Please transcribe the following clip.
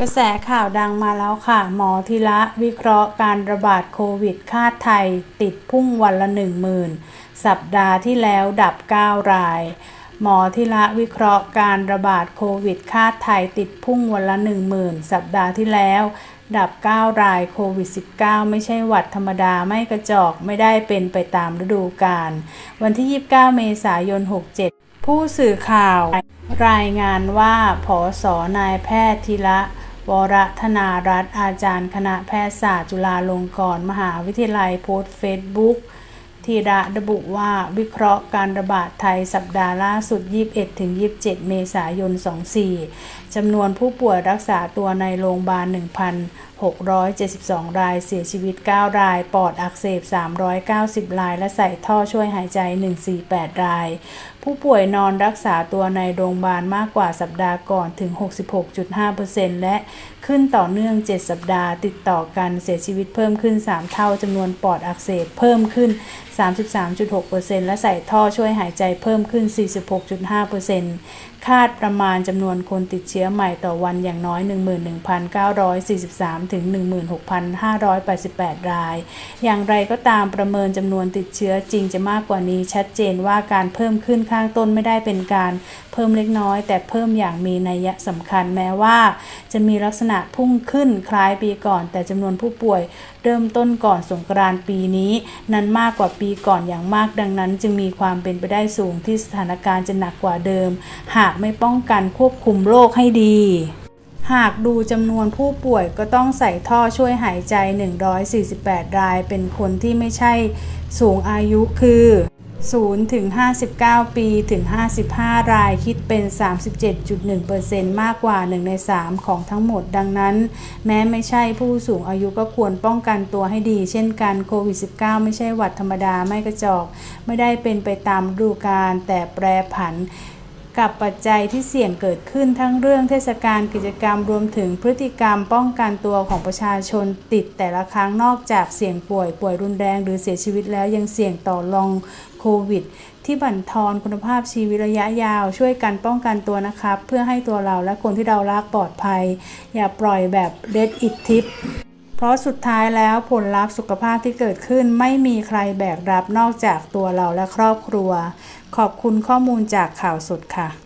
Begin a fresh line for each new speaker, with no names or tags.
กระแสข่าวดังมาแล้วค่ะ หมอธีระวิเคราะห์การระบาดโควิดคาดไทย ติดพุ่งวันละหนึ่งหมื่นสัปดาห์ที่แล้วดับ 9 ราย หมอธีระวิเคราะห์การระบาดโควิดคาดไทย ติดพุ่งวันละ1 0,000สัปดาห์ที่แล้วดับ 9 รายโควิด -19 ไม่ใช่หวัดธรรมดาไม่กระจอกไม่ได้เป็นไปตามฤดูกาลวันที่ 29 เมษายน 67 ผู้สื่อข่าวรายงานว่าผอสอนายแพทย์ธีระวรธนารัตน์อาจารย์คณะแพทยศาสตร์จุฬาลงกรณ์มหาวิทยาลัยโพสต์เฟซบุ๊ก ธีระระบุว่าวิเคราะห์การระบาดไทยสัปดาห์ล่าสุด 21-27 เมษายน 24 จำนวนผู้ป่วยรักษาตัวในโรงพยาบาล 1,672 ราย เสียชีวิต 9 ราย ปอดอักเสบ 390 ราย และใส่ท่อช่วยหายใจ 148 ราย ผู้ป่วยนอนรักษาตัวในโรงพยาบาลมากกว่าสัปดาห์ก่อนถึง 66.5%และขึ้นต่อเนื่อง 7 สัปดาห์ติดต่อกันเสียชีวิตเพิ่มขึ้น 3 เท่าจำนวนปอดอักเสบเพิ่มขึ้น33.6%และใส่ท่อช่วยหายใจเพิ่มขึ้น 46.5%คาดประมาณจำนวนคนติดเชื้อใหม่ต่อวันอย่างน้อย 11,943 ถึง 16,588 ราย อย่างไรก็ตามประเมินจำนวนติดเชื้อจริงจะมากกว่านี้ชัดเจนว่าการเพิ่มขึ้นข้างต้นไม่ได้เป็นการ เพิ่มเล็กน้อย แต่เพิ่มอย่างมีนัยสำคัญแม้ว่า จะมีลักษณะพุ่งขึ้นคล้ายปีก่อน แต่จำนวนผู้ป่วยเริ่มต้นก่อนสงกรานต์ปีนี้ นั้นมากกว่าปีก่อนอย่างมากดังนั้น จึงมีความเป็นไปได้สูงที่สถานการณ์จะหนักกว่าเดิม หากไม่ป้องกันควบคุมโรคให้ดีหากดูจำนวนผู้ป่วยก็ต้องใส่ท่อช่วยหายใจ 148 ราย เป็นคนที่ไม่ใช่สูงอายุคือ 0ถึง59 ปีถึง 55 รายคิดเป็น 37.1%มากกว่า 1 ใน 3 ของทั้งหมดดังนั้น แม้ไม่ใช่ผู้สูงอายุก็ควรป้องกันตัวให้ดี เช่นกันโควิด -19 ไม่ใช่หวัดธรรมดาไม่กระจอก ไม่ได้เป็นไปตามฤดูกาลแต่แปรผัน กับปัจจัยที่เสี่ยงเกิดขึ้นทั้งเรื่องเทศกาลกิจกรรมรวมถึงพฤติกรรมป้องกันตัวของประชาชนติดแต่ละครั้งนอกจากเสี่ยงป่วยป่วยรุนแรงหรือเสียชีวิตแล้วยังเสี่ยงต่อลองโควิด ที่บั่นทอนคุณภาพชีวิตระยะยาวช่วยกันป้องกันตัวนะครับ เพื่อให้ตัวเราและคนที่เรารักปลอดภัย อย่าปล่อยแบบเด็ดอิดทิป เพราะสุดท้ายแล้วผลลัพธ์สุขภาพที่เกิดขึ้นไม่มีใครแบกรับนอกจากตัวเราและครอบครัว ขอบคุณข้อมูลจากข่าวสดค่ะ